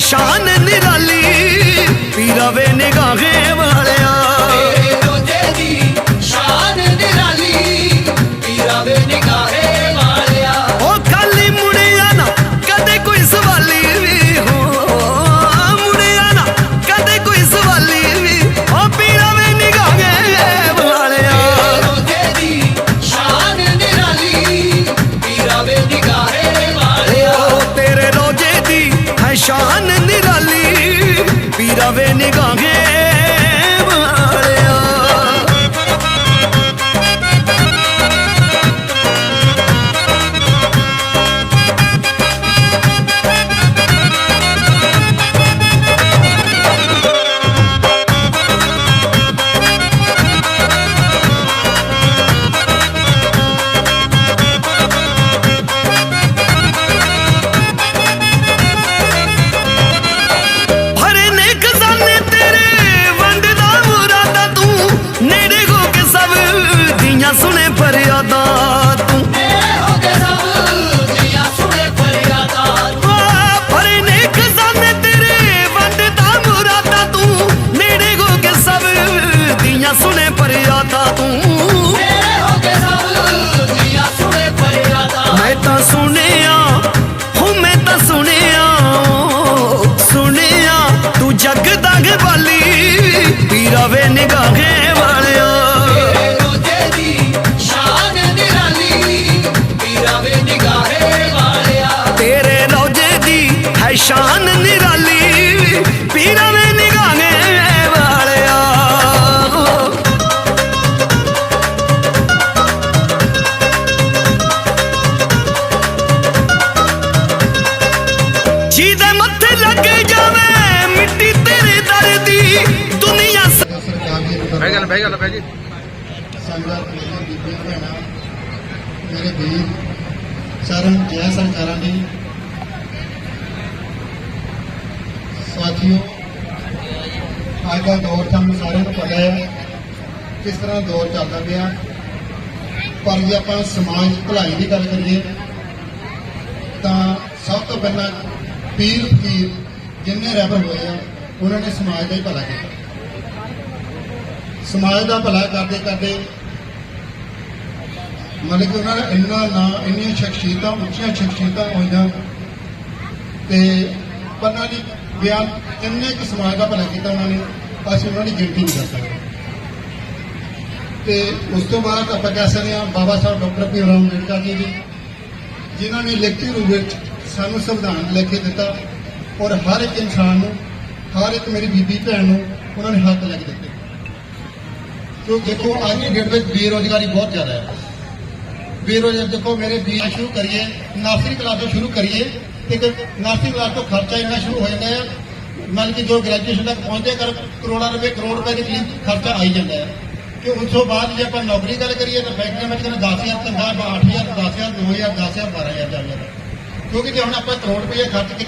杀。ਸ਼ਾਨ ਨਿਰਾਲੀ ਪੀਰਾ ਵੇ ਨਿਗਾਹੇ ਸ਼ਾਨ ਨਿਰਾਲੀ ਪੀਰਾ ਵੇ ਨਿਗਾਹੇ ਵਾਲਿਆ। ਜਿਹਦੇ ਮੱਥੇ ਲੱਗ ਜਾਵੇ ਮਿੱਟੀ ਤੇਰੇ ਦਰ ਦੀ ਦੁਨੀਆ ਬਹਿ ਗੱਲ ਬਹਿ ਗੱਲ ਬਹਿ ਜੀ। ਸੰਗਤ ਮੇਰੇ ਵੀਰ ਸਾਰਿਆਂ ਜੈ ਸਰਕਾਰਾਂ ਦੀ। ਸਾਥੀਓ, ਅੱਜ ਦਾ ਦੌਰ ਤੁਹਾਨੂੰ ਸਾਰਿਆਂ ਨੂੰ ਪਤਾ ਹੈ ਕਿਸ ਤਰ੍ਹਾਂ ਦੌਰ ਚੱਲਦਾ ਪਿਆ। ਪਰ ਜੇ ਆਪਾਂ ਸਮਾਜ ਭਲਾਈ ਦੀ ਗੱਲ ਕਰੀਏ, ਤਾਂ ਸਭ ਤੋਂ ਪਹਿਲਾਂ ਪੀਰ ਫਕੀਰ ਜਿੰਨੇ ਰਹਿਬਰ ਹੋਏ ਆ, ਉਹਨਾਂ ਨੇ ਸਮਾਜ ਦਾ ਹੀ ਭਲਾ ਕੀਤਾ। ਸਮਾਜ ਦਾ ਭਲਾ ਕਰਦੇ ਕਰਦੇ ਮਤਲਬ ਕਿ ਉਹਨਾਂ ਦਾ ਇੰਨਾ ਨਾਂ, ਇੰਨੀਆਂ ਸ਼ਖਸੀਅਤਾਂ, ਉੱਚੀਆਂ ਸ਼ਖਸੀਅਤਾਂ ਹੋਈਆਂ ਤੇ ਪੰਨਾ ਦੀ ਬਿਆਨ ਕਿੰਨੇ ਕੁ ਸਮਾਜ ਦਾ ਭਲਾ ਕੀਤਾ ਉਹਨਾਂ ਨੇ, ਅਸੀਂ ਉਹਨਾਂ ਦੀ ਗਿਣਤੀ ਨਹੀਂ ਕਰ ਸਕਦੇ। ਤੇ ਉਸ ਤੋਂ ਬਾਅਦ ਆਪਾਂ ਕਹਿ ਸਕਦੇ ਹਾਂ, ਬਾਬਾ ਸਾਹਿਬ ਡਾਕਟਰ ਭੀਮ ਅੰਬੇਡਕਰ ਜੀ ਦੀ ਜਿਨ੍ਹਾਂ ਨੇ ਲਿਖਤੀ ਰੂਪ ਵਿੱਚ ਸਾਨੂੰ ਸੰਵਿਧਾਨ ਲਿਖ ਕੇ ਦਿੱਤਾ ਔਰ ਹਰ ਇੱਕ ਇਨਸਾਨ ਨੂੰ, ਹਰ ਇੱਕ ਮੇਰੀ ਬੀਬੀ ਭੈਣ ਨੂੰ ਉਹਨਾਂ ਨੇ ਹੱਕ ਕੇ ਦਿੱਤੇ। ਕਿਉਂ ਦੇਖੋ, ਅੱਜ ਦੀ ਡੇਟ ਵਿੱਚ ਬੇਰੋਜ਼ਗਾਰੀ ਬਹੁਤ ਜ਼ਿਆਦਾ ਹੈ। ਬੇਰੋਜ਼ਗਾਰ, ਦੇਖੋ ਮੇਰੇ ਵੀ ਸ਼ੁਰੂ ਕਰੀਏ, ਨਰਸਰੀ ਕਲਾਸ ਸ਼ੁਰੂ ਕਰੀਏ ਤੇ ਨਰਸਰੀ ਕਲਾਸ ਤੋਂ ਖਰਚਾ ਇੰਨਾ ਸ਼ੁਰੂ ਹੋ ਜਾਂਦਾ ਹੈ ਮੰਨ ਕੇ ਜੋ ਗ੍ਰੈਜੂਏਸ਼ਨ ਤੱਕ ਪਹੁੰਚੇ ਕਰ ਕਰੋੜਾਂ ਰੁਪਏ, ਕਰੋੜ ਰੁਪਏ ਦੇ ਕਰੀਬ ਖਰਚਾ ਆਈ ਜਾਂਦਾ ਹੈ ਕਿ ਉਸ ਤੋਂ ਬਾਅਦ ਜੇ ਆਪਾਂ ਨੌਕਰੀ ਗੱਲ ਕਰੀਏ ਤਾਂ ਬੈਂਕਾਂ ਵਿੱਚ ਕਹਿੰਦੇ 10000 ਤਨਖਾਹ 8000 10000 9000 10000 12000 ਚੱਲ ਜਾਂਦਾ ਕਿਉਂਕਿ ਜੇ ਹੁਣ ਆਪਾਂ ਕਰੋੜ ਰੁਪਏ ਖਰਚ ਕੇ